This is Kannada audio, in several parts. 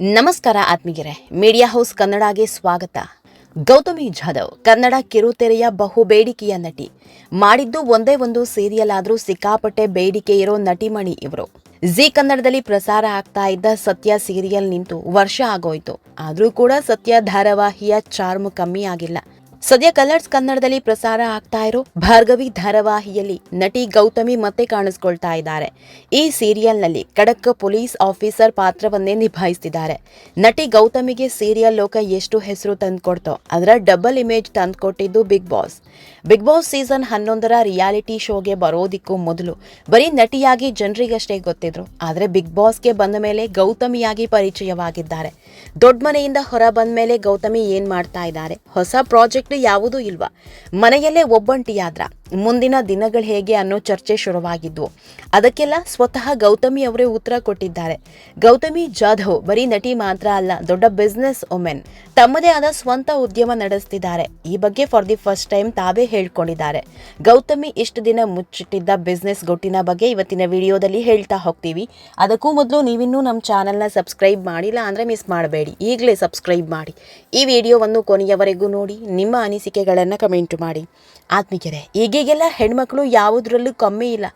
ನಮಸ್ಕಾರ ಆತ್ಮೀಗೆರೆ ಮೀಡಿಯಾ ಹೌಸ್ ಕನ್ನಡಗೆ ಸ್ವಾಗತ. ಗೌತಮಿ ಜಾಧವ್, ಕನ್ನಡ ಕಿರುತೆರೆಯ ಬಹು ಬೇಡಿಕೆಯ ನಟಿ. ಮಾಡಿದ್ದು ಒಂದೇ ಒಂದು ಸೀರಿಯಲ್ ಆದರೂ ಸಿಕ್ಕಾಪಟ್ಟೆ ಬೇಡಿಕೆ ಇರೋ ನಟಿಮಣಿ ಇವರು. ಜಿ ಕನ್ನಡದಲ್ಲಿ ಪ್ರಸಾರ ಆಗ್ತಾ ಇದ್ದ ಸತ್ಯ ಸೀರಿಯಲ್ ನಿಂತು ವರ್ಷ ಆಗೋಯ್ತು. ಆದರೂ ಕೂಡ ಸತ್ಯ ಧಾರಾವಾಹಿಯ ಚಾರ್ಮ್ ಕಮ್ಮಿ ಆಗಿಲ್ಲ. ಸದ್ಯ ಕಲರ್ಸ್ ಕನ್ನಡದಲ್ಲಿ ಪ್ರಸಾರ ಆಗ್ತಾ ಇರೋ ಭಾರ್ಗವಿ ಧಾರಾವಾಹಿಯಲ್ಲಿ ನಟಿ ಗೌತಮಿ ಮತ್ತೆ ಕಾಣಿಸ್ಕೊಳ್ತಾ ಇದ್ದಾರೆ. ಈ ಸೀರಿಯಲ್ನಲ್ಲಿ ಖಡಕ್ ಪೊಲೀಸ್ ಆಫೀಸರ್ ಪಾತ್ರವನ್ನೇ ನಿಭಾಯಿಸ್ತಿದ್ದಾರೆ. ನಟಿ ಗೌತಮಿಗೆ ಸೀರಿಯಲ್ ಲೋಕ ಎಷ್ಟು ಹೆಸರು ತಂದ್ಕೊಡ್ತೋ, ಅದರ double image ತಂದ್ಕೊಟ್ಟಿದ್ದು big boss. Big boss season ಹನ್ನೊಂದರ ರಿಯಾಲಿಟಿ ಶೋಗೆ ಬರೋದಿಕ್ಕೂ ಮೊದಲು. ಬರೀ ನಟಿಯಾಗಿ ಜನರಿಗಷ್ಟೇ ಗೊತ್ತಿದ್ರು, ಆದರೆ ಬಿಗ್ ಬಾಸ್ಗೆ ಬಂದ ಮೇಲೆ ಗೌತಮಿಯಾಗಿ ಪರಿಚಯವಾಗಿದ್ದಾರೆ. ದೊಡ್ಡ ಮನೆಯಿಂದ ಹೊರ ಬಂದ ಮೇಲೆ ಗೌತಮಿ ಏನ್ ಮಾಡ್ತಾ ಇದ್ದಾರೆ? ಹೊಸ ಪ್ರಾಜೆಕ್ಟ್ ಯಾವುದೂ ಇಲ್ವಾ? ಮನೆಯಲ್ಲೇ ಒಬ್ಬಂಟಿಯಾದ್ರ? ಮುಂದಿನ ದಿನಗಳು ಹೇಗೆ ಅನ್ನೋ ಚರ್ಚೆ ಶುರುವಾಗಿದ್ವು ಅದಕ್ಕೆಲ್ಲ ಸ್ವತಃ ಗೌತಮಿ ಅವರೇ ಉತ್ತರ ಕೊಟ್ಟಿದ್ದಾರೆ. ಗೌತಮಿ ಜಾಧವ್ ಬರೀ ನಟಿ ಮಾತ್ರ ಅಲ್ಲ, ದೊಡ್ಡ ಬಿಸ್ನೆಸ್ ವುಮೆನ್ ತಮ್ಮದೇ ಆದ ಸ್ವಂತ ಉದ್ಯಮ ನಡೆಸ್ತಿದ್ದಾರೆ. ಈ ಬಗ್ಗೆ ಫಾರ್ ದಿ ಫಸ್ಟ್ ಟೈಮ್ ತಾವೇ ಹೇಳ್ಕೊಂಡಿದ್ದಾರೆ. ಗೌತಮಿ ಇಷ್ಟು ದಿನ ಮುಚ್ಚಿಟ್ಟಿದ್ದ ಬಿಸ್ನೆಸ್ ಗೊಟ್ಟಿನ ಬಗ್ಗೆ ಇವತ್ತಿನ ವಿಡಿಯೋದಲ್ಲಿ ಹೇಳ್ತಾ ಹೋಗ್ತೀವಿ. ಅದಕ್ಕೂ ಮೊದಲು ನೀವಿನ್ನೂ ನಮ್ಮ ಚಾನಲ್ನ ಸಬ್ಸ್ಕ್ರೈಬ್ ಮಾಡಿಲ್ಲ ಅಂದರೆ ಮಿಸ್ ಮಾಡಬೇಡಿ. ಈಗಲೇ ಸಬ್ಸ್ಕ್ರೈಬ್ ಮಾಡಿ. ಈ ವಿಡಿಯೋವನ್ನು ಕೊನೆಯವರೆಗೂ ನೋಡಿ, ನಿಮ್ಮ ಅನಿಸಿಕೆಗಳನ್ನು ಕಮೆಂಟ್ ಮಾಡಿ. ಆತ್ಮಿಕರೆ ಈಗೀಗೆಲ್ಲ ಹೆಣ್ಮಕ್ಳು ಯಾವುದರಲ್ಲೂ ಕಮ್ಮಿ ಇಲ್ಲ.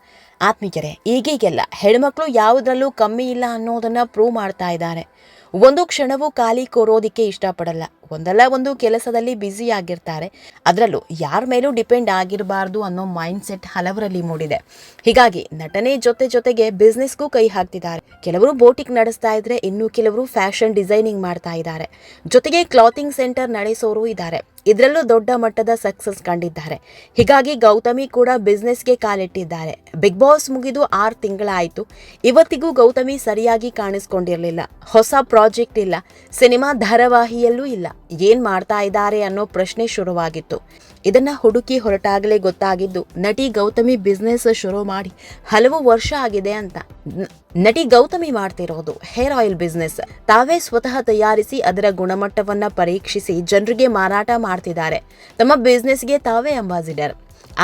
ಆತ್ಮೀಕರೇ, ಈಗೀಗೆಲ್ಲ ಹೆಣ್ಮಕ್ಳು ಯಾವುದರಲ್ಲೂ ಕಮ್ಮಿ ಇಲ್ಲ ಅನ್ನೋದನ್ನ ಪ್ರೂವ್ ಮಾಡ್ತಾ ಇದ್ದಾರೆ. ಒಂದು ಕ್ಷಣವೂ ಖಾಲಿ ಕೋರೋದಿಕ್ಕೆ ಇಷ್ಟಪಡಲ್ಲ. ಒಂದಲ್ಲ ಒಂದು ಕೆಲಸದಲ್ಲಿ ಬ್ಯುಸಿ ಆಗಿರ್ತಾರೆ. ಅದರಲ್ಲೂ ಯಾರ ಮೇಲೂ ಡಿಪೆಂಡ್ ಆಗಿರಬಾರ್ದು ಅನ್ನೋ ಮೈಂಡ್ ಸೆಟ್ ಹಲವರಲ್ಲಿ ಮೂಡಿದೆ. ಹೀಗಾಗಿ ನಟನೆ ಜೊತೆ ಜೊತೆಗೆ ಬಿಸ್ನೆಸ್ಗೂ ಕೈ ಹಾಕ್ತಿದ್ದಾರೆ. ಕೆಲವರು ಬೋಟಿಕ್ ನಡೆಸ್ತಾ ಇದ್ರೆ ಇನ್ನು ಕೆಲವರು ಫ್ಯಾಷನ್ ಡಿಸೈನಿಂಗ್ ಮಾಡ್ತಾ ಇದ್ದಾರೆ. ಜೊತೆಗೆ ಕ್ಲಾತಿಂಗ್ ಸೆಂಟರ್ ನಡೆಸೋರು ಇದ್ದಾರೆ. ಇದರಲ್ಲೂ ದೊಡ್ಡ ಮಟ್ಟದ ಸಕ್ಸಸ್ ಕಂಡಿದ್ದಾರೆ. ಹೀಗಾಗಿ ಗೌತಮಿ ಕೂಡ ಬಿಸ್ನೆಸ್ಗೆ ಕಾಲಿಟ್ಟಿದ್ದಾರೆ. ಬಿಗ್ ಬಾಸ್ ಮುಗಿದು ಆರು ತಿಂಗಳಾಯಿತು. ಇವತ್ತಿಗೂ ಗೌತಮಿ ಸರಿಯಾಗಿ ಕಾಣಿಸ್ಕೊಂಡಿರಲಿಲ್ಲ. ಹೊಸ ಪ್ರಾಜೆಕ್ಟ್ ಇಲ್ಲ. ಸಿನಿಮಾ ಧಾರಾವಾಹಿಯಲ್ಲೂ ಇಲ್ಲ. ಏನ್ ಮಾಡ್ತಾ ಇದ್ದಾರೆ ಅನ್ನೋ ಪ್ರಶ್ನೆ ಶುರುವಾಗಿತ್ತು. ಇದನ್ನ ಹುಡುಕಿ ಹೊರಟಾಗಲೇ ಗೊತ್ತಾಗಿದ್ದು, ನಟಿ ಗೌತಮಿ ಬಿಸ್ನೆಸ್ ಶುರು ಮಾಡಿ ಹಲವು ವರ್ಷ ಆಗಿದೆ ಅಂತ. ನಟಿ ಗೌತಮಿ ಮಾಡ್ತಿರೋದು ಹೇರ್ ಆಯಿಲ್ ಬಿಸ್ನೆಸ್ ತಾವೇ ಸ್ವತಃ ತಯಾರಿಸಿ ಅದರ ಗುಣಮಟ್ಟವನ್ನ ಪರೀಕ್ಷಿಸಿ ಜನರಿಗೆ ಮಾರಾಟ ಮಾಡ್ತಿದ್ದಾರೆ. ತಮ್ಮ ಬಿಸ್ನೆಸ್ಗೆ ತಾವೇ ಅಂಬಾಸಿಡರ್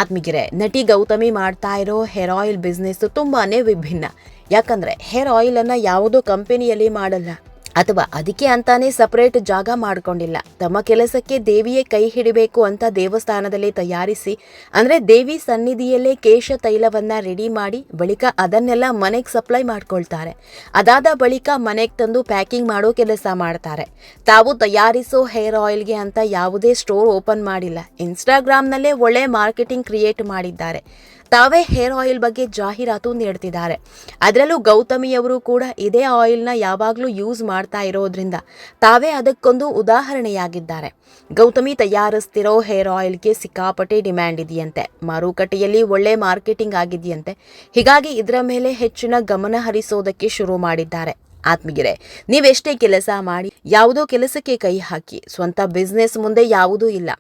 ಆತ್ಮಿಗಿರೆ ನಟಿ ಗೌತಮಿ ಮಾಡ್ತಾ ಇರೋ ಹೇರ್ ಆಯಿಲ್ ಬಿಸ್ನೆಸ್ ತುಂಬಾನೇ ವಿಭಿನ್ನ. ಯಾಕಂದ್ರೆ ಹೇರ್ ಆಯಿಲ್ ಅನ್ನ ಯಾವುದೋ ಕಂಪನಿಯಲ್ಲಿ ಮಾಡಲ್ಲ. ಅಥವಾ ಅದಕ್ಕೆ ಅಂತಾನೆ ಸಪರೇಟ್ ಜಾಗ ಮಾಡಿಕೊಂಡಿಲ್ಲ. ತಮ್ಮ ಕೆಲಸಕ್ಕೆ ದೇವಿಯೇ ಕೈ ಹಿಡಿಬೇಕು ಅಂತ ದೇವಸ್ಥಾನದಲ್ಲಿ ತಯಾರಿಸಿ, ಅಂದ್ರೆ ದೇವಿ ಸನ್ನಿಧಿಯಲ್ಲೇ ಕೇಶ ತೈಲವನ್ನ ರೆಡಿ ಮಾಡಿ, ಬಳಿಕ ಅದನ್ನೆಲ್ಲ ಮನೆಗೆ ಸಪ್ಲೈ ಮಾಡ್ಕೊಳ್ತಾರೆ. ಅದಾದ ಬಳಿಕ ಮನೆಗೆ ತಂದು ಪ್ಯಾಕಿಂಗ್ ಮಾಡೋ ಕೆಲಸ ಮಾಡ್ತಾರೆ. ತಾವು ತಯಾರಿಸೋ ಹೇರ್ ಆಯಿಲ್ಗೆ ಅಂತ ಯಾವುದೇ ಸ್ಟೋರ್ ಓಪನ್ ಮಾಡಿಲ್ಲ. ಇನ್ಸ್ಟಾಗ್ರಾಮ್ನಲ್ಲೇ ಒಳ್ಳೆ ಮಾರ್ಕೆಟಿಂಗ್ ಕ್ರಿಯೇಟ್ ಮಾಡಿದ್ದಾರೆ. ತಾವೇ ಹೇರ್ ಆಯಿಲ್ ಬಗ್ಗೆ ಜಾಹೀರಾತು ನೀಡ್ತಿದ್ದಾರೆ. ಅದರಲ್ಲೂ ಗೌತಮಿಯವರು ಕೂಡ ಇದೇ ಆಯಿಲ್ನ ಯಾವಾಗಲೂ ಯೂಸ್ ಮಾಡ್ತಾ ಇರೋದ್ರಿಂದ ತಾವೇ ಅದಕ್ಕೊಂದು ಉದಾಹರಣೆಯಾಗಿದ್ದಾರೆ. ಗೌತಮಿ ತಯಾರಿಸ್ತಿರೋ ಹೇರ್ ಆಯಿಲ್ಗೆ ಸಿಕ್ಕಾಪಟ್ಟೆ ಡಿಮ್ಯಾಂಡ್ ಇದೆಯಂತೆ. ಮಾರುಕಟ್ಟೆಯಲ್ಲಿ ಒಳ್ಳೆ ಮಾರ್ಕೆಟಿಂಗ್ ಆಗಿದೆಯಂತೆ. ಹೀಗಾಗಿ ಇದರ ಮೇಲೆ ಹೆಚ್ಚಿನ ಗಮನ ಹರಿಸೋದಕ್ಕೆ ಶುರು ಮಾಡಿದ್ದಾರೆ. ಆತ್ಮಗಿರೆ ನೀವೆಷ್ಟೇ ಕೆಲಸ ಮಾಡಿ, ಯಾವುದೋ ಕೆಲಸಕ್ಕೆ ಕೈ ಹಾಕಿ, ಸ್ವಂತ ಬಿಸ್ನೆಸ್ ಮುಂದೆ ಯಾವುದೂ ಇಲ್ಲ.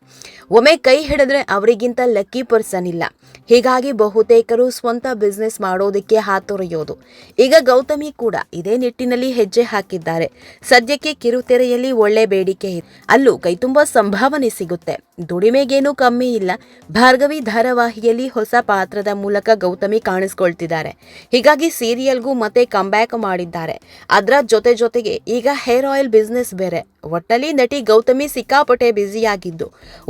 ಒಮ್ಮೆ ಕೈ ಹಿಡಿದ್ರೆ ಅವರಿಗಿಂತ ಲಕ್ಕಿ ಪರ್ಸನ್ ಇಲ್ಲ. ಹೀಗಾಗಿ ಬಹುತೇಕರು ಸ್ವಂತ ಬಿಸ್ನೆಸ್ ಮಾಡೋದಕ್ಕೆ ಹಾತೊರೆಯೋದು. ಈಗ ಗೌತಮಿ ಕೂಡ ಇದೇ ನಿಟ್ಟಿನಲ್ಲಿ ಹೆಜ್ಜೆ ಹಾಕಿದ್ದಾರೆ. ಸದ್ಯಕ್ಕೆ ಕಿರುತೆರೆಯಲ್ಲಿ ಒಳ್ಳೆ ಬೇಡಿಕೆ ಇದೆ. ಅಲ್ಲೂ ಕೈತುಂಬ ಸಂಭಾವನೆ ಸಿಗುತ್ತೆ. ದುಡಿಮೆಗೇನೂ ಕಮ್ಮಿ ಇಲ್ಲ. ಭಾರ್ಗವಿ ಧಾರಾವಾಹಿಯಲ್ಲಿ ಹೊಸ ಪಾತ್ರದ ಮೂಲಕ ಗೌತಮಿ ಕಾಣಿಸ್ಕೊಳ್ತಿದ್ದಾರೆ. ಹೀಗಾಗಿ ಸೀರಿಯಲ್ಗೂ ಮತ್ತೆ ಕಂಬ್ಯಾಕ್ ಮಾಡಿದ್ದಾರೆ. ಅದರ ಜೊತೆ ಜೊತೆಗೆ ಈಗ ಹೇರ್ ಆಯಿಲ್ ಬಿಸ್ನೆಸ್ ಬೇರೆ. ಒಟ್ಟಲ್ಲಿ ನಟಿ ಗೌತಮಿ ಸಿಕ್ಕಾಪಟ್ಟೆ ಬ್ಯುಸಿಯಾಗಿದ್ದು,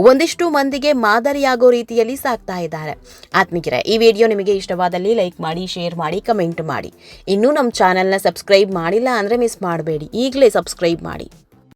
ಒಂದಿಷ್ಟು ಮಂದಿಗೆ ಮಾದರಿಯಾಗೋ ರೀತಿಯಲ್ಲಿ ಸಾಕ್ತಾ ಇದ್ದಾರೆ. ಆತ್ಮಿಕರೆ, ಈ ವಿಡಿಯೋ ನಿಮಗೆ ಇಷ್ಟವಾದಲ್ಲಿ ಲೈಕ್ ಮಾಡಿ ಶೇರ್ ಮಾಡಿ ಕಮೆಂಟ್ ಮಾಡಿ. ಇನ್ನೂ ನಮ್ಮ ಚಾನಲ್ನ ಸಬ್ಸ್ಕ್ರೈಬ್ ಮಾಡಿಲ್ಲ ಅಂದರೆ ಮಿಸ್ ಮಾಡಬೇಡಿ. ಈಗಲೇ ಸಬ್ಸ್ಕ್ರೈಬ್ ಮಾಡಿ.